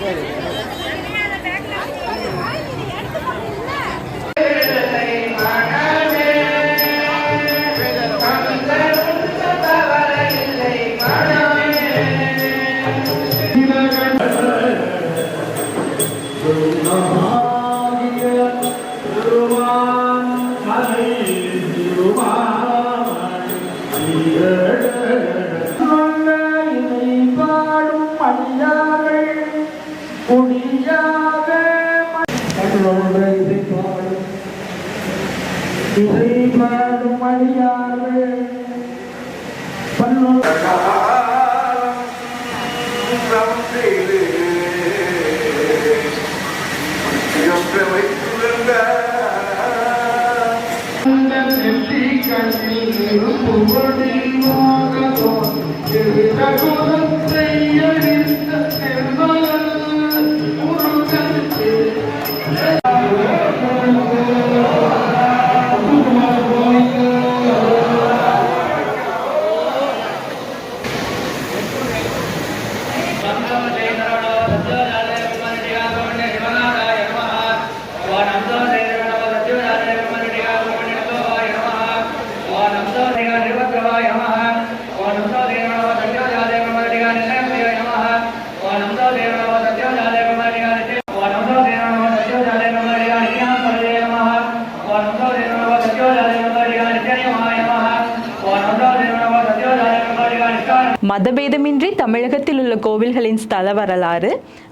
பாடும் இசை பாடும் அடியார்கள் பன்னொன்று மதபேதமின்றி தமிழகத்தில் உள்ள கோவில்களின் ஸ்தல வரலாறு